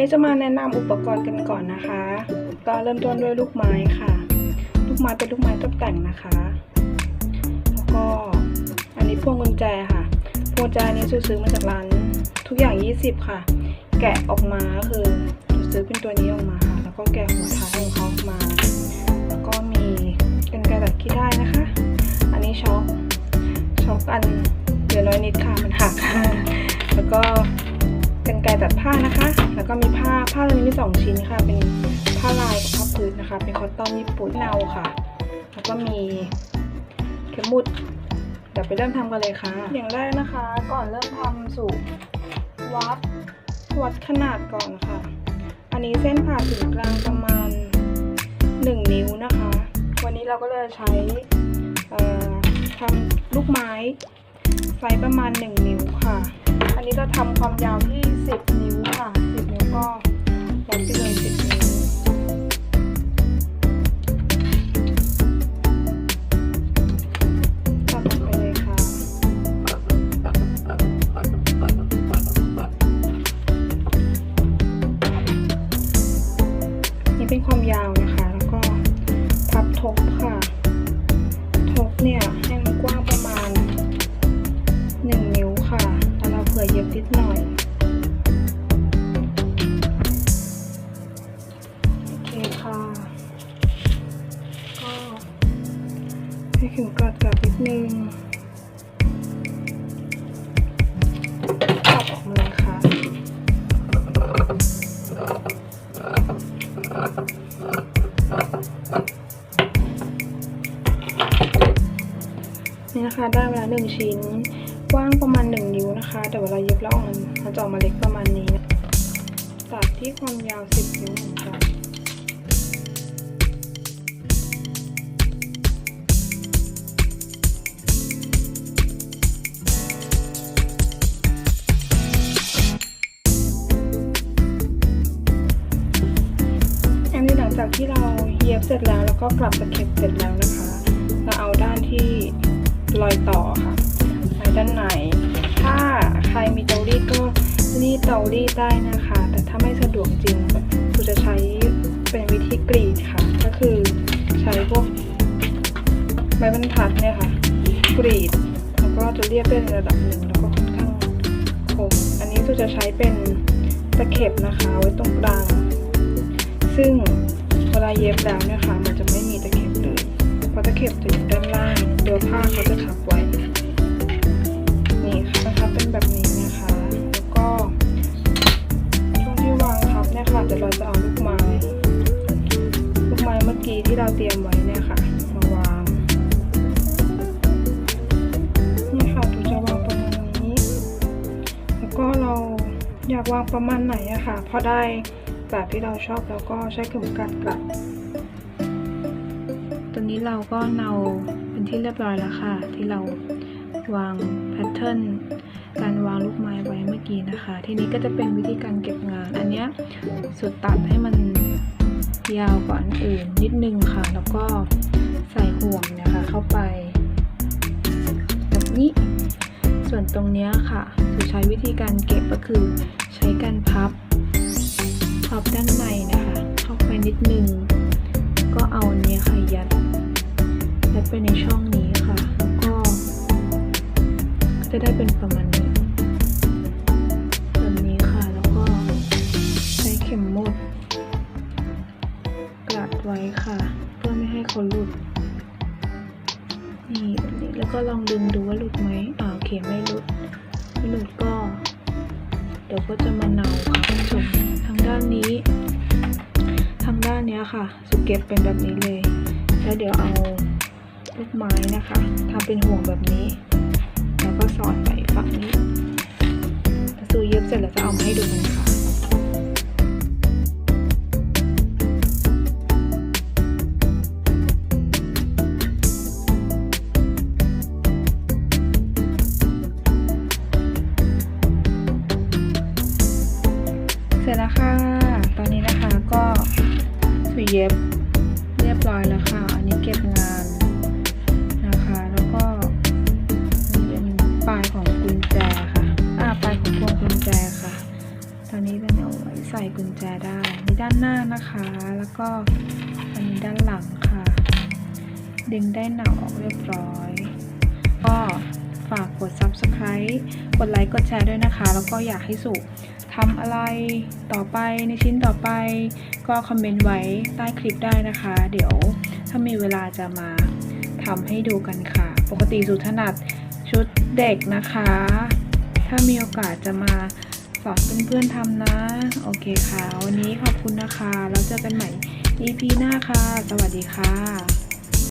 นี้จะมาแนะนำอุปกรณ์กันก่อนนะคะ ก็เริ่มต้นด้วยลูกไม้ค่ะ ลูกไม้เป็นลูกไม้ตกแต่งนะคะ แล้วก็อันนี้พวงกุญแจค่ะ พวงกุญแจนี้ซื้อมาจากร้านทุกอย่าง 20 ค่ะ แกะออกมาก็คือซื้อเป็นตัวนี้ออกมาค่ะ แล้วก็แกะหัวท้ายของเขาออกมา แล้วก็มีกันไกรตัดขี้ได้นะคะ อันนี้ช็อคช็อคอันเดี๋ยวน้อยนิดค่ะมันหักแล้วก็ กันไกรตัดผ้านะคะ แล้วก็มีผ้าผ้าตัวนี้มีสองชิ้นค่ะ เป็นผ้าลายกับผ้าพื้นนะคะ เป็นคอตตอนญี่ปุ่นเนาค่ะ แล้วก็มีเข็มหมุดเดี๋ยวไปเริ่มทำกันเลยค่ะ อย่างแรกนะคะ ก่อนเริ่มทำสูตรวัดวัดขนาดก่อนค่ะ อันนี้เส้นผ่าศูนย์กลางประมาณ 1 นิ้วนะคะ วันนี้เราก็เลยใช้ทำลูกไม้ไซส์ประมาณ 1 นิ้วค่ะ อันนี้เราทำความยาวที่ 10 นิ้วค่ะ 10 นิ้วก็วัดไปเลย10 นิ้วตัดลงไปเลยค่ะนี่เป็นความยาวนะคะ แล้วก็พับทบค่ะ ทบเนี่ยให้ นิดหน่อย โอเคค่ะ ก็ให้เข็มกลัดกับนิดนึงตัดออกมาเลยค่ะนี่นะคะได้เวลาหนึ่งชิ้น กว้างประมาณหนึ่งนิ้วนะคะ แต่เวลาเย็บแล้วมันมันจะออกมาเล็กประมาณนี้นะตัดที่ความยาวสิบนิ้วเหมือนหลังจากที่เราเย็บเสร็จแล้วแล้วก็กลับตะเข็บเสร็จแล้วนะคะ ด้านใน ถ้าใครมีเตารีดก็รีดเตารีดได้นะคะ แต่ถ้าไม่สะดวกจริงคุณจะใช้เป็นวิธีกรีดค่ะ ก็คือใช้พวกไม้บรรทัดเนี่ยค่ะ กรีด แล้วก็จะเรียบเป็นระดับหนึ่งแล้วก็ค่อนข้างคมอันนี้เราจะใช้เป็นตะเข็บนะคะ ไว้ตรงกลาง ซึ่งเวลาเย็บแล้วเนี่ยค่ะ มันจะไม่มีตะเข็บเลย เพราะตะเข็บจะอยู่ด้านล่างเดี๋ยวผ้าเขาจะทับไว้ เราเตรียมไว้เนี่ยค่ะมาวางนี่ค่ะถูจะวางประมาณนี้ แล้วก็เราอยากวางประมาณไหนอะค่ะพอได้แบบที่เราชอบแล้วก็ใช้เข็มกัดกลัดตอนนี้เราก็เนาเป็นที่เรียบร้อยแล้วค่ะ ที่เราวางแพทเทิร์นการวางลูกไม้ไว้เมื่อกี้นะคะ ทีนี้ก็จะเป็นวิธีการเก็บงาน อันนี้สุดตัดให้มัน ยาวกว่าอันอื่นนิดนึงค่ะ แล้วก็ใส่ห่วงนี่ยค่ะเข้าไป แบบนี้ ส่วนตรงเนี้ยค่ะจะใช้วิธีการเก็บก็คือใช้การพับ พับด้านในนะคะเข้าไปนิดนึง ก็เอาเนี้ยค่ะยัดยัดไปในช่องนี้ค่ะ แล้วก็จะได้เป็นประมาณนี้ เคไม่หลุดไม่หลุดก็ เดี๋ยวก็จะมาเนาค่ะคุณผู้ชมทางด้านนี้ ทางด้านเนี้ยค่ะสุเก็บเป็นแบบนี้เลย แล้วเดี๋ยวเอาลูกไม้นะคะทำเป็นห่วงแบบนี้ แล้วก็สอดไปฝั่งนี้ถ้าซูเย็บเสร็จแล้วจะเอามาให้ดูกันค่ะ ร็จแล้วค่ะ ตอนนี้นะคะก็สุเย็บเรียบร้อยแล้วค่ะ อันนี้เก็บงานนะคะ แล้วก็นี่เป็นปลายของกุญแจค่ะ อ่าปลายของพวงกุญแจค่ะ ตอนนี้เป็นมีด้านหน้านะคะ แล้วก็อันนี้ด้านหลังค่ะ ดึงได้หนังออกเรียบร้อย ก็ ฝากกด subscribe กดไลค์กดแชร์ด้วยนะคะ แล้วก็อยากให้สุทำอะไรต่อไปในชิ้นต่อไป ก็คอมเมนต์ไว้ใต้คลิปได้นะคะ เดี๋ยวถ้ามีเวลาจะมาทำให้ดูกันค่ะ ปกติสุถนัดชุดเด็กนะคะ ถ้ามีโอกาสจะมาสอนเพื่อนๆทำนะ โอเคค่ะ วันนี้ขอบคุณนะคะ แล้วเจอกันใหม่ EP หน้าค่ะ สวัสดีค่ะ